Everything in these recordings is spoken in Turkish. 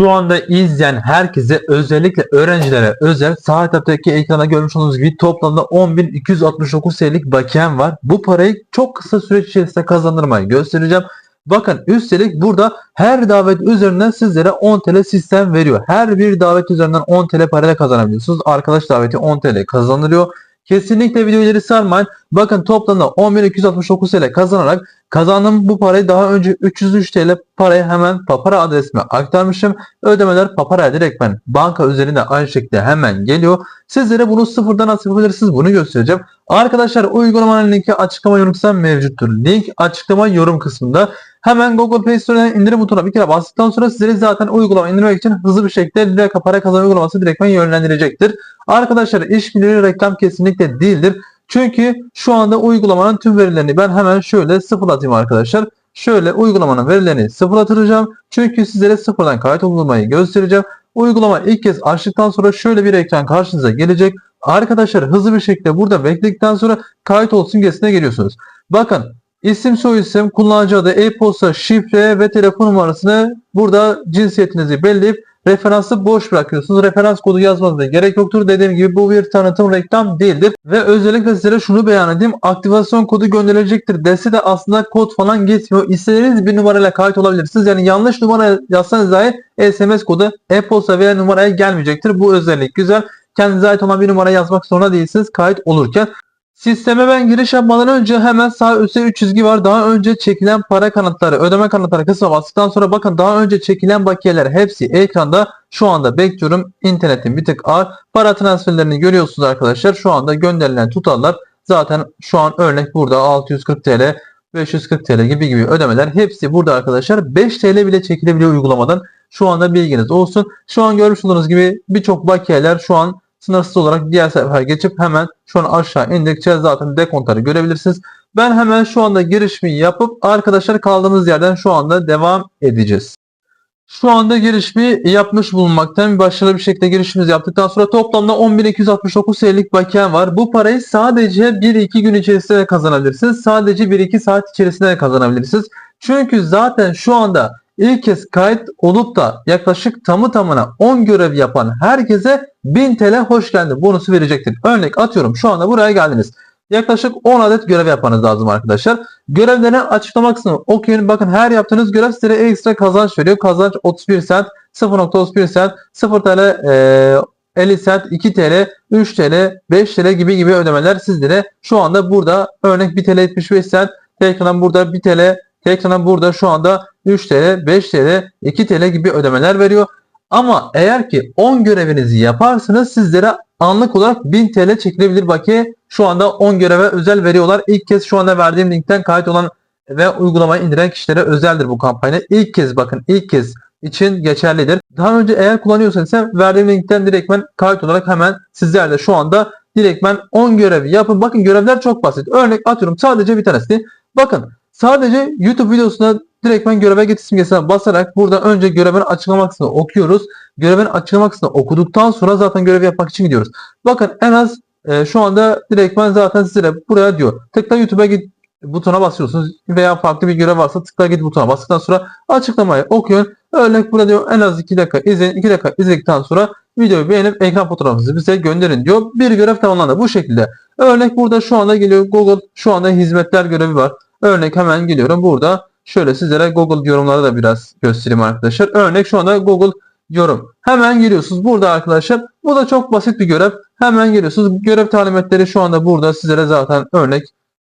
Şu anda izleyen herkese özellikle öğrencilere özel sağ taraftaki ekrana görmüş olduğunuz gibi toplamda 10.269 TL'lik bakiyem var. Bu parayı çok kısa süre içerisinde kazandırmayı göstereceğim. Bakın üstelik burada her davet üzerinden sizlere 10 TL sistem veriyor. Her bir davet üzerinden 10 TL parayla kazanabiliyorsunuz. Arkadaş daveti 10 TL kazanılıyor. Kesinlikle videoları sarmayın. Bakın toplamda 10.269 TL kazanarak kazandığım bu parayı daha önce 303 TL parayı hemen Papara adresime aktarmışım. Ödemeler Papara'ya direkt ben banka üzerinde aynı şekilde hemen geliyor. Sizlere bunu sıfırdan nasıl yapabilirsiniz bunu göstereceğim. Arkadaşlar uygulamanın linki açıklama yorum kısmında mevcuttur. Link açıklama yorum kısmında. Hemen Google Play Store'dan indirim butonuna bir kere bastıktan sonra sizleri zaten uygulama indirmek için hızlı bir şekilde direkt para kazanma uygulaması direktmen yönlendirecektir. Arkadaşlar işbirliği reklam kesinlikle değildir. Çünkü şu anda uygulamanın tüm verilerini ben hemen şöyle sıfırlatayım arkadaşlar. Şöyle uygulamanın verilerini sıfırlatacağım. Çünkü sizlere sıfırdan kayıt olmayı göstereceğim. Uygulama ilk kez açtıktan sonra şöyle bir ekran karşınıza gelecek. Arkadaşlar hızlı bir şekilde burada bekledikten sonra kayıt ol simgesine geliyorsunuz. Bakın isim soyisim, kullanıcı adı, e-posta, şifre ve telefon numarasını burada cinsiyetinizi belleyip referansı boş bırakıyorsunuz. Referans kodu yazmanıza gerek yoktur. Dediğim gibi bu bir tanıtım reklam değildir. Ve özellikle sizlere şunu beyan edeyim. Aktivasyon kodu gönderilecektir dese de aslında kod falan gitmiyor. İstediğiniz bir numarayla kayıt olabilirsiniz. Yani yanlış numara yazsanız dahi SMS kodu e-posta veya numaraya gelmeyecektir. Bu özellik güzel. Kendinize ait olan bir numara yazmak zorunda değilsiniz kayıt olurken. Sisteme ben giriş yapmadan önce hemen sağ üstte 3 çizgi var. Daha önce çekilen para kanıtları, ödeme kanıtları kısmına bastıktan sonra bakın daha önce çekilen bakiyeler hepsi ekranda. Şu anda bekliyorum. İnternetin bir tık ağır. Para transferlerini görüyorsunuz arkadaşlar. Şu anda gönderilen tutarlar zaten şu an örnek burada 640 TL, 540 TL gibi gibi ödemeler hepsi burada arkadaşlar. 5 TL bile çekilebiliyor uygulamadan. Şu anda bilginiz olsun. Şu an görmüş olduğunuz gibi birçok bakiyeler şu an sınırsız olarak diğer sefer geçip hemen şu an aşağı indikçe zaten dekontları görebilirsiniz. Ben hemen şu anda girişimi yapıp arkadaşlar kaldığımız yerden şu anda devam edeceğiz. Şu anda girişimi yapmış bulunmaktayım. Başarılı bir şekilde girişimizi yaptıktan sonra toplamda 10.269 TL'lik bakiyem var. Bu parayı sadece 1-2 gün içerisinde de kazanabilirsiniz. Sadece 1-2 saat içerisinde de kazanabilirsiniz. Çünkü zaten şu anda ilk kez kayıt olup da yaklaşık tamı tamına 10 görev yapan herkese 1000 TL hoş geldin bonusu verecektir. Örnek atıyorum şu anda buraya geldiniz. Yaklaşık 10 adet görev yapmanız lazım arkadaşlar. Görevlerini açıklama kısmını okuyun. Bakın her yaptığınız görev size ekstra kazanç veriyor. Kazanç 31 cent, 0.31 cent, 0 TL, e, 50 cent, 2 TL, 3 TL, 5 TL gibi gibi ödemeler sizlere şu anda burada örnek 1 TL 75 cent, tekrardan burada 1 TL, tekrardan burada şu anda 3 TL, 5 TL, 2 TL gibi ödemeler veriyor. Ama eğer ki 10 görevinizi yaparsanız sizlere anlık olarak 1000 TL çekilebilir bakiye şu anda 10 göreve özel veriyorlar. İlk kez şu anda verdiğim linkten kayıt olan ve uygulamayı indiren kişilere özeldir bu kampanya. İlk kez bakın ilk kez için geçerlidir. Daha önce eğer kullanıyorsanız verdiğim linkten direktmen kayıt olarak hemen sizler de şu anda direktmen 10 görevi yapın. Bakın görevler çok basit. Örnek atıyorum sadece bir tanesi. Bakın sadece YouTube videosuna direktmen göreve git simgesine basarak burada önce görevin açıklama kısmını okuyoruz. Görevin açıklama kısmını okuduktan sonra zaten görevi yapmak için gidiyoruz. Bakın en az e, şu anda direktmen zaten size buraya diyor. Tıkla YouTube'a git butona basıyorsunuz veya farklı bir görev varsa tıkla git butona bastıktan sonra açıklamayı okuyun. Örnek burada diyor en az 2 dakika izleyin. 2 dakika izledikten sonra videoyu beğenip ekran fotoğrafınızı bize gönderin diyor. Bir görev tamamlandı bu şekilde. Örnek burada şu anda geliyor Google şu anda hizmetler görevi var. Örnek hemen geliyorum burada. Şöyle sizlere Google yorumları da biraz göstereyim arkadaşlar. Örnek şu anda Google yorum. Hemen geliyorsunuz burada arkadaşlar. Bu da çok basit bir görev. Hemen geliyorsunuz. Görev talimatları şu anda burada sizlere zaten örnek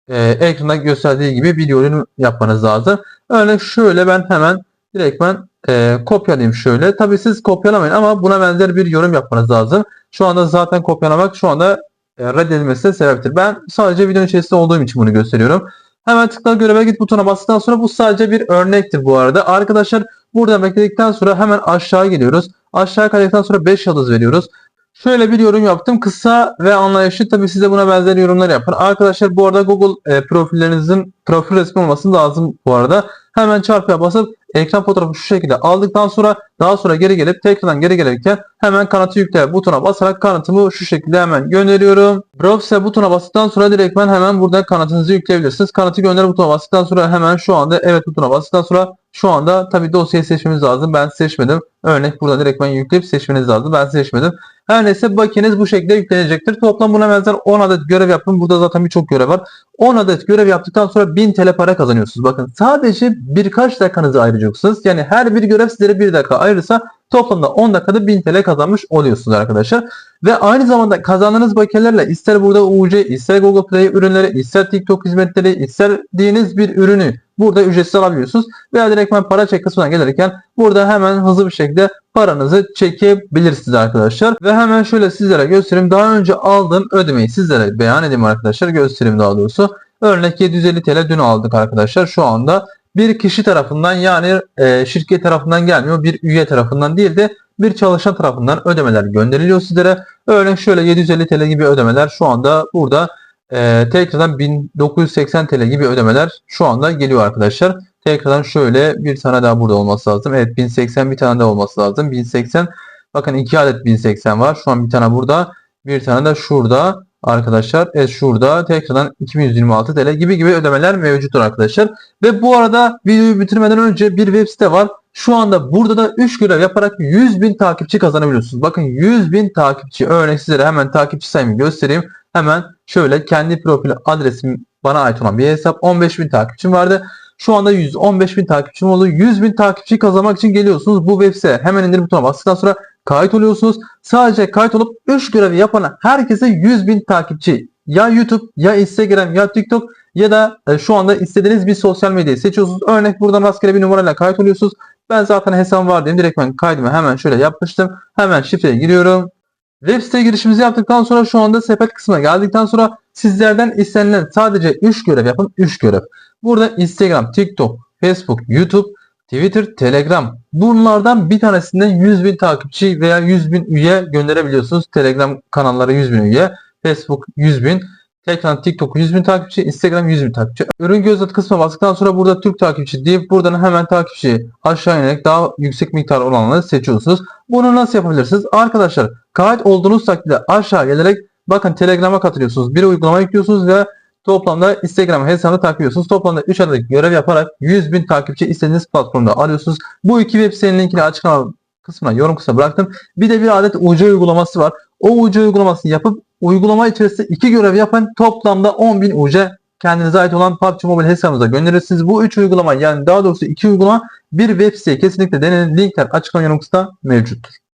e, ekranda gösterdiği gibi bir yorum yapmanız lazım. Örnek şöyle ben hemen direktmen e, kopyalayayım şöyle. Tabi siz kopyalamayın ama buna benzer bir yorum yapmanız lazım. Şu anda zaten kopyalamak şu anda e, reddedilmesi de sebeptir. Ben sadece videonun içerisinde olduğum için bunu gösteriyorum. Hemen tıkla göreve git butona bastıktan sonra bu sadece bir örnektir bu arada. Arkadaşlar burada bekledikten sonra hemen aşağı geliyoruz. Aşağı kaydıktan sonra 5 yıldız veriyoruz. Şöyle bir yorum yaptım. Kısa ve anlayışlı. Tabi size buna benzer yorumlar yapın. Arkadaşlar bu arada Google e, profillerinizin profil resmi olması lazım bu arada. Hemen çarpıya basıp ekran fotoğrafı şu şekilde aldıktan sonra daha sonra geri gelip tekrardan geri gelirken hemen kanıtı yükle butona basarak kanıtımı şu şekilde hemen gönderiyorum. Browse butona bastıktan sonra direktmen hemen burada kanıtınızı yükleyebilirsiniz. Kanıtı gönder butona bastıktan sonra hemen şu anda evet butona bastıktan sonra şu anda tabi dosyayı seçmemiz lazım. Ben seçmedim. Örnek burada direktmen yükleyip seçmeniz lazım. Ben seçmedim. Her neyse bakiyeniz bu şekilde yüklenecektir. Toplam buna benzer 10 adet görev yapın. Burada zaten birçok görev var. 10 adet görev yaptıktan sonra 1000 TL para kazanıyorsunuz. Bakın sadece birkaç dakikanızı ayıracaksınız. Yani her bir görev sizlere 1 dakika ayırırsa toplamda 10 dakikada 1000 TL kazanmış oluyorsunuz arkadaşlar. Ve aynı zamanda kazandığınız bakiyelerle ister burada UC, ister Google Play ürünleri, ister TikTok hizmetleri, istediğiniz bir ürünü burada ücretsiz alabiliyorsunuz. Veya direktmen para çek kısmına gelirken burada hemen hızlı bir şekilde paranızı çekebilirsiniz arkadaşlar. Ve hemen şöyle sizlere göstereyim. Daha önce aldığım ödemeyi sizlere beyan edeyim arkadaşlar. Göstereyim daha doğrusu. Örnek 750 TL dün aldık arkadaşlar. Şu anda bir kişi tarafından yani e, şirket tarafından gelmiyor. Bir üye tarafından değil de bir çalışan tarafından ödemeler gönderiliyor sizlere. Örnek şöyle 750 TL gibi ödemeler şu anda burada e, tekrardan 1980 TL gibi ödemeler şu anda geliyor arkadaşlar. Tekrardan şöyle bir tane daha burada olması lazım. Evet 1080 bir tane daha olması lazım. 1080 bakın iki adet 1080 var. Şu an bir tane burada bir tane de şurada arkadaşlar. Evet şurada tekrardan 2126 TL gibi gibi ödemeler mevcuttur arkadaşlar. Ve bu arada videoyu bitirmeden önce bir web site var. Şu anda burada da 3 görev yaparak 100.000 takipçi kazanabiliyorsunuz. Bakın 100.000 takipçi örnek sizlere hemen takipçi sayımı göstereyim. Hemen şöyle kendi profil adresim bana ait olan bir hesap 15.000 takipçim vardı. Şu anda 115.000 takipçim oldu. 100.000 takipçi kazanmak için geliyorsunuz bu web siteye. Hemen indir butonuna bastıktan sonra kayıt oluyorsunuz. Sadece kayıt olup 3 görevi yapana herkese 100.000 takipçi ya YouTube ya Instagram ya TikTok ya da e, şu anda istediğiniz bir sosyal medyayı seçiyorsunuz. Örnek buradan rastgele bir numarayla kayıt oluyorsunuz. Ben zaten hesabım var diyeyim. Direkt ben kaydımı hemen şöyle yapmıştım. Hemen şifreye giriyorum. Web site girişimizi yaptıktan sonra şu anda sepet kısmına geldikten sonra sizlerden istenilen sadece 3 görev yapın. 3 görev. Burada Instagram, TikTok, Facebook, YouTube, Twitter, Telegram. Bunlardan bir tanesinden 100 bin takipçi veya 100 bin üye gönderebiliyorsunuz. Telegram kanallara 100 bin üye, Facebook 100 bin, Tekrar TikTok 100 bin takipçi, Instagram 100 bin takipçi. Ürün göz at kısmına bastıktan sonra burada Türk takipçi deyip buradan hemen takipçi aşağı inerek daha yüksek miktar olanları seçiyorsunuz. Bunu nasıl yapabilirsiniz? Arkadaşlar kayıt olduğunuz takdirde aşağı gelerek bakın Telegram'a katılıyorsunuz. Bir uygulama yüklüyorsunuz ve toplamda Instagram hesabını takip ediyorsunuz. Toplamda 3 adet görev yaparak 100 bin takipçi istediğiniz platformda alıyorsunuz. Bu iki web sitenin linkini açıklama kısmına yorum kısmına bıraktım. Bir de bir adet UC uygulaması var. O UC uygulamasını yapıp uygulama içerisinde iki görev yapın. Toplamda 10.000 UC kendinize ait olan PUBG Mobile hesabınıza gönderirsiniz. Bu üç uygulama yani daha doğrusu iki uygulama bir web siteye kesinlikle denenin. Linkler açıklama yorum kısmında mevcuttur.